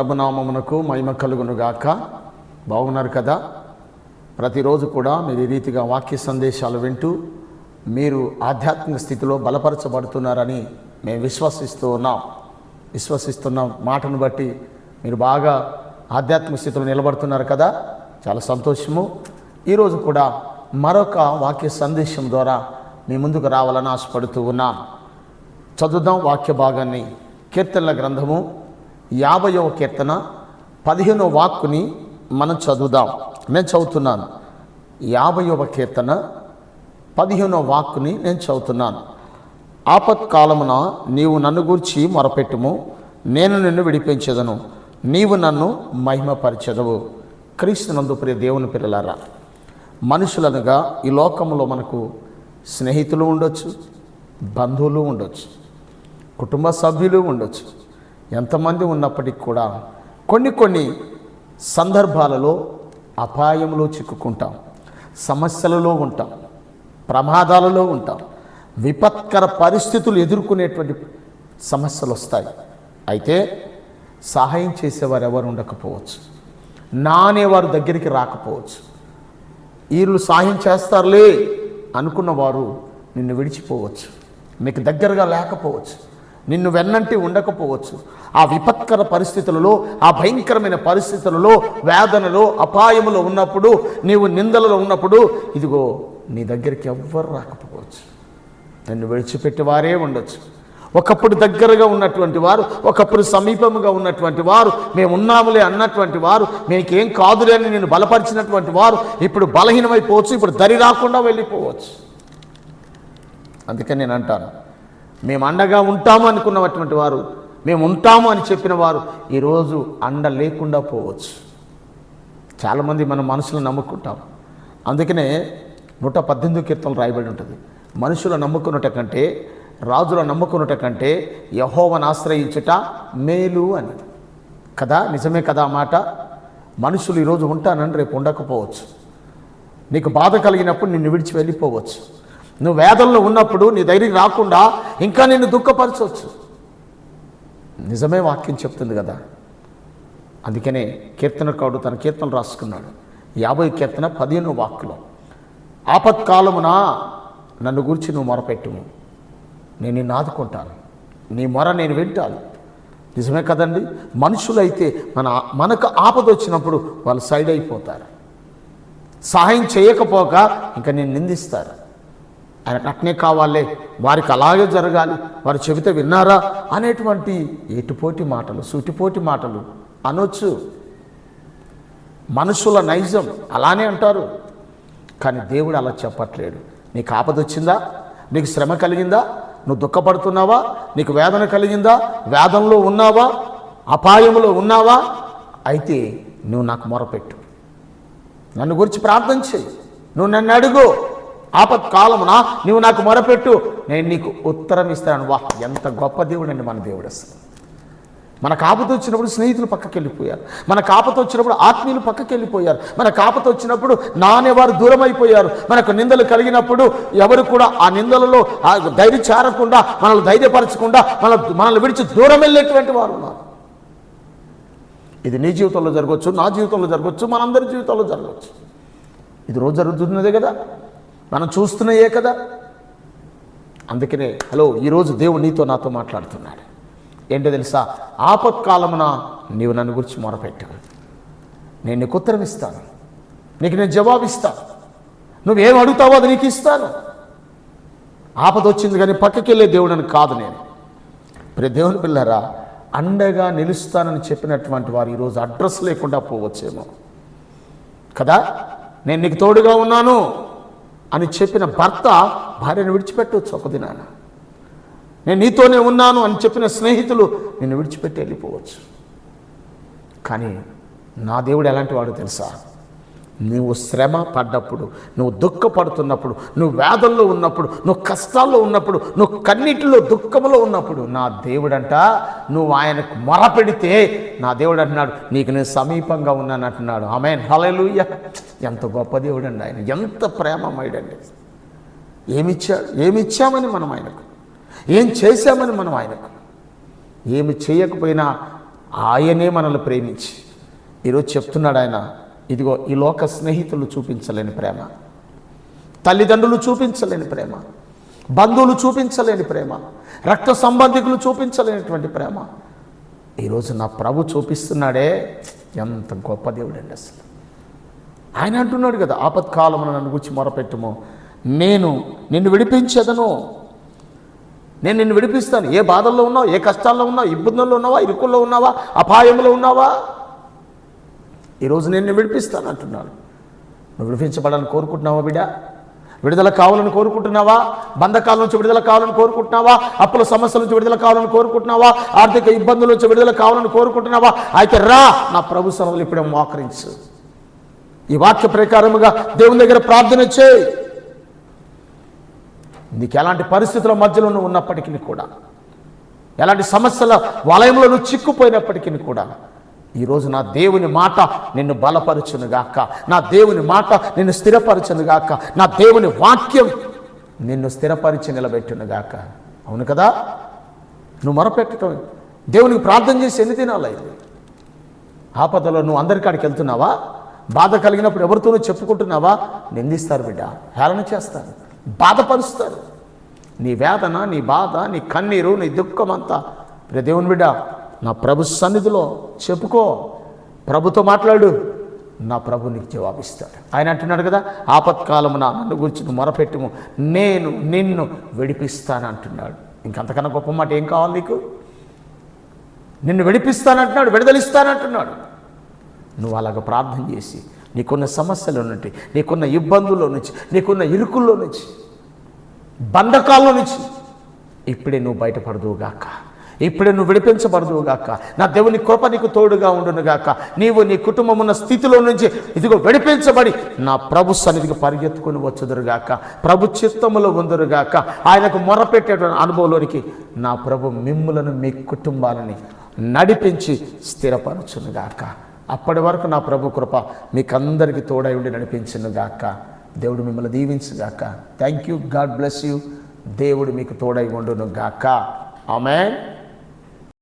ప్రభునామమునకు మహిమ కలుగునుగాక. బాగున్నారు కదా? ప్రతిరోజు కూడా మీరు ఈ రీతిగా వాక్య సందేశాలు వింటూ మీరు ఆధ్యాత్మిక స్థితిలో బలపరచబడుతున్నారని మేము విశ్వసిస్తూ ఉన్నాం. విశ్వసిస్తున్న. మాటను బట్టి మీరు బాగా ఆధ్యాత్మిక స్థితిలో నిలబడుతున్నారు కదా? చాలా సంతోషము. ఈరోజు కూడా మరొక వాక్య సందేశం ద్వారా మీ ముందుకు రావాలని ఆశపడుతూ ఉన్నాం. చదువుదాం వాక్య భాగాన్ని. కీర్తనల గ్రంథము యాభైవ కీర్తన పదిహేనో వాక్కుని మనం చదువుదాం. నేను చదువుతున్నాను. యాభైవ కీర్తన పదిహేనో వాక్కుని నేను చదువుతున్నాను. ఆపత్కాలమున నీవు నన్ను గూర్చి మొరపెట్టుము. నేను నిన్ను విడిపించదను. నీవు నన్ను మహిమపరచదవు. క్రీస్తునందు ప్రియ దేవుని పిల్లలారా మనుషులనగా ఈ లోకంలో మనకు స్నేహితులు ఉండొచ్చు బంధువులు ఉండొచ్చు కుటుంబ సభ్యులు ఉండొచ్చు ఎంతమంది ఉన్నప్పటికీ కూడా కొన్ని కొన్ని సందర్భాలలో అపాయంలో చిక్కుకుంటాం సమస్యలలో ఉంటాం ప్రమాదాలలో ఉంటాం విపత్కర పరిస్థితులు ఎదుర్కొనేటువంటి సమస్యలు వస్తాయి అయితే సహాయం చేసేవారు ఎవరు ఉండకపోవచ్చు నానేవారు దగ్గరికి రాకపోవచ్చు. వీళ్ళు సహాయం చేస్తారులే అనుకున్న వారు నిన్ను విడిచిపోవచ్చు మీకు దగ్గరగా లేకపోవచ్చు. నిన్ను వెన్నంటి ఉండకపోవచ్చు. ఆ విపత్కర పరిస్థితులలో ఆ భయంకరమైన పరిస్థితులలో వేదనలో అపాయములో ఉన్నప్పుడు నీవు నిందలలో ఉన్నప్పుడు ఇదిగో నీ దగ్గరికి ఎవ్వరు రాకపోవచ్చు. నన్ను విడిచిపెట్టి వారే ఉండొచ్చు. ఒకప్పుడు దగ్గరగా ఉన్నటువంటి వారు ఒకప్పుడు సమీపముగా ఉన్నటువంటి వారు మేము ఉన్నాములే అన్నటువంటి వారు మీకేం కాదులే అని నేను బలపరిచినటువంటి వారు ఇప్పుడు బలహీనమైపోవచ్చు ఇప్పుడు దరి రాకుండా వెళ్ళిపోవచ్చు. అందుకని నేను అంటాను మేము అండగా ఉంటాము అనుకున్నటువంటి వారు మేము ఉంటాము అని చెప్పిన వారు ఈరోజు అండ లేకుండా పోవచ్చు. చాలామంది మన మనసులో నమ్ముకుంటాం అందుకనే నూట పద్దెనిమిది కీర్తనలు రాయబడి ఉంటుంది. మనుషుల నమ్ముకున్నట కంటే రాజుల నమ్ముకున్నట కంటే యహోవను ఆశ్రయించుట మేలు అని కదా? నిజమే కదా మాట? మనుషులు ఈరోజు ఉంటానని రేపు ఉండకపోవచ్చు. నీకు బాధ కలిగినప్పుడు నిన్ను విడిచి వెళ్ళిపోవచ్చు. నువ్వు వేదనలో ఉన్నప్పుడు నీ ధైర్యం రాకుండా ఇంకా నిన్ను దుఃఖపరచవచ్చు. నిజమే వాక్యం చెప్తుంది కదా. అందుకనే కీర్తనకాడు తన కీర్తనలు రాసుకున్నాడు. యాభై కీర్తన పదిహేను వాక్యులు ఆపత్కాలమున నన్ను గురించి నువ్వు మొరపెట్టుము. నేను నిన్ను ఆదుకుంటాను. నీ మొర నేను వింటాను. నిజమే కదండి? మనుషులైతే మన మనకు ఆపద వచ్చినప్పుడు వాళ్ళు సైడ్ అయిపోతారు. సహాయం చేయకపోక ఇంకా నేను నిందిస్తారు. ఆయనకు అట్నే కావాలే వారికి అలాగే జరగాలి వారు చెబితే విన్నారా అనేటువంటి ఎటుపోటి మాటలు సూటిపోటి మాటలు అనొచ్చు. మనుషుల నైజం అలానే అంటారు. కానీ దేవుడు అలా చెప్పట్లేడు. నీకు ఆపద వచ్చిందా? నీకు శ్రమ కలిగిందా? నువ్వు దుఃఖపడుతున్నావా? నీకు వేదన కలిగిందా? వేదనలో ఉన్నావా? అపాయంలో ఉన్నావా? అయితే నువ్వు నాకు మొరపెట్టు. నన్ను గురించి ప్రార్థన చేయి. నువ్వు నన్ను అడుగు. ఆపత్కాలమున నువ్వు నాకు మొరపెట్టు. నేను నీకు ఉత్తరం ఇస్తాను వా. ఎంత గొప్ప దేవుడు అండి మన దేవుడు అసలు. మన కాపత వచ్చినప్పుడు స్నేహితులు పక్కకి వెళ్ళిపోయారు. మన కాపత వచ్చినప్పుడు ఆత్మీయులు పక్కకి వెళ్ళిపోయారు. మన కాపత వచ్చినప్పుడు నానేవారు దూరం అయిపోయారు మనకు నిందలు కలిగినప్పుడు ఎవరు కూడా ఆ నిందలలో ఆ ధైర్యం చేరకుండా మనల్ని ధైర్యపరచకుండా మన మనల్ని విడిచి దూరం వెళ్ళేటువంటి వారు ఉన్నారు. ఇది నీ జీవితంలో జరగవచ్చు నా జీవితంలో జరగవచ్చు మనందరి జీవితంలో జరగవచ్చు ఇది రోజు జరుగుతున్నదే కదా. మనం చూస్తున్నాయే కదా? అందుకనే హలో ఈరోజు దేవుడు నీతో నాతో మాట్లాడుతున్నాడు. ఏంటో తెలుసా? ఆపత్కాలమున నీవు నన్ను గురించి మొరపెట్టు. నేను నీకు ఉత్తరం ఇస్తాను. నీకు నేను జవాబు ఇస్తాను. నువ్వేం అడుగుతావో అది నీకు ఇస్తాను. ఆపద వచ్చింది కానీ పక్కకి వెళ్ళే దేవుడు అని కాదు నేను. ప్రతి దేవుని పిల్లరా అండగా నిలుస్తానని చెప్పినటువంటి వారు ఈరోజు అడ్రస్ లేకుండా పోవచ్చేమో. కదా? నేను నీకు తోడుగా ఉన్నాను. అని చెప్పిన భర్త భార్యను విడిచిపెట్టవచ్చు ఒక దినాన నేను నీతోనే ఉన్నాను అని చెప్పిన స్నేహితులు నిన్ను విడిచిపెట్టి వెళ్ళిపోవచ్చు. కానీ నా దేవుడు ఎలాంటి వాడు తెలుసా? నువ్వు శ్రమ పడ్డప్పుడు నువ్వు దుఃఖపడుతున్నప్పుడు నువ్వు వేదల్లో ఉన్నప్పుడు నువ్వు కష్టాల్లో ఉన్నప్పుడు నువ్వు కన్నిటిలో దుఃఖంలో ఉన్నప్పుడు నా దేవుడంట నువ్వు ఆయనకు మొరపెడితే నా దేవుడు అంటున్నాడు నీకు నేను సమీపంగా ఉన్నాను అంటున్నాడు. ఆమె హలలుయ్య ఎంత గొప్ప దేవుడు అండి ఆయన. ఎంత ప్రేమమయుడండి. ఏమిచ్చాడు ఏమిచ్చామని మనం ఆయనకు? ఏం చేశామని మనం ఆయనకు? ఏమి చేయకపోయినా ఆయనే మనల్ని ప్రేమించి. ఈరోజు చెప్తున్నాడు ఆయన ఇదిగో ఈ లోక స్నేహితులు చూపించలేని ప్రేమ తల్లిదండ్రులు చూపించలేని ప్రేమ బంధువులు చూపించలేని ప్రేమ రక్త సంబంధికులు చూపించలేనటువంటి ప్రేమ. ఈరోజు నా ప్రభు చూపిస్తున్నాడే ఎంత గొప్ప దేవుడండి అసలు. ఆయన అంటున్నాడు కదా ఆపత్కాలమున నన్ను గురించి మొరపెట్టుము. నేను నిన్ను విడిపించదను. నేను నిన్ను విడిపిస్తాను. ఏ బాధల్లో ఉన్నావు? ఏ కష్టాల్లో ఉన్నావు? ఇబ్బందుల్లో ఉన్నావా? ఇరుకుల్లో ఉన్నావా? అపాయంలో ఉన్నావా? ఈరోజు నేను విడిపిస్తాను అంటున్నాను నువ్వు విడిపించబడాలని కోరుకుంటున్నావా బిడ్డ? విడుదల కావాలని కోరుకుంటున్నావా? బంధకాల నుంచి విడుదల కావాలని కోరుకుంటున్నావా? అప్పుల సమస్యల నుంచి విడుదల కావాలని కోరుకుంటున్నావా? ఆర్థిక ఇబ్బందుల నుంచి విడుదల కావాలని కోరుకుంటున్నావా? అయితే రా నా ప్రభు సభలు ఇప్పుడే మోకరించు. ఈ వాక్య ప్రకారముగా దేవుని దగ్గర ప్రార్థన చేయి. నీకు ఎలాంటి పరిస్థితుల మధ్యలో నువ్వు ఉన్నప్పటికీ కూడా ఎలాంటి సమస్యల వలయంలో నువ్వు చిక్కుపోయినప్పటికీ కూడా ఈరోజు నా దేవుని మాట నిన్ను బలపరచునుగాక. నా దేవుని మాట నిన్ను స్థిరపరచునుగాక. నా దేవుని వాక్యం నిన్ను స్థిరపరిచి నిలబెట్టునుగాక. అవును కదా? నువ్వు మొరపెట్టడం దేవునికి ప్రార్థన చేసి ఎన్ని దినాలైంది? ఆపదలో నువ్వు అందరికాడికి వెళ్తున్నావా? బాధ కలిగినప్పుడు ఎవరితోనూ చెప్పుకుంటున్నావా? నిందిస్తారు బిడ్డ. హేళన చేస్తారు. బాధపరుస్తారు. నీ వేదన నీ బాధ నీ కన్నీరు నీ దుఃఖం అంతా ప్రియ దేవుని బిడ్డ నా ప్రభు సన్నిధిలో చెప్పుకో. ప్రభుతో మాట్లాడు. నా ప్రభు నీకు జవాబిస్తాడు. ఆయన అంటున్నాడు కదా ఆపత్కాలమున నన్ను గురించి మొరపెట్టుము. నేను నిన్ను విడిపిస్తాను అంటున్నాడు. ఇంకంతకన్నా గొప్ప మాట ఏం కావాలి నీకు? నిన్ను విడిపిస్తానంటున్నాడు విడుదలిస్తానంటున్నాడు నువ్వు అలాగ ప్రార్థన చేసి నీకున్న సమస్యల నుండి నీకున్న ఇబ్బందుల్లో నుంచి నీకున్న ఇరుకుల్లో నుంచి బంధకాల్లో నుంచి ఇప్పుడే నువ్వు బయటపడదువుగాక. ఇప్పుడే నువ్వు విడిపించబడదువుగాక నా దేవుని కృప నీకు తోడుగా ఉండునుగాక నీవు నీ కుటుంబం ఉన్న స్థితిలో నుంచి ఇదిగో విడిపించబడి నా ప్రభు సన్నిధికి పరిగెత్తుకుని వచ్చుదురుగాక ప్రభు చిత్తములో ఉందరుగాక ఆయనకు మొరపెట్టేటువంటి అనుభవంలోనికి నా ప్రభు మిమ్ములను మీ కుటుంబాలని నడిపించి స్థిరపరచునుగాక అప్పటి వరకు నా ప్రభు కృప మీకందరికీ తోడై ఉండి నడిపించునుగాక దేవుడు మిమ్మల్ని దీవించుగాక thank you God bless you దేవుడు మీకు తోడై ఉండును గాక. ఆమెన్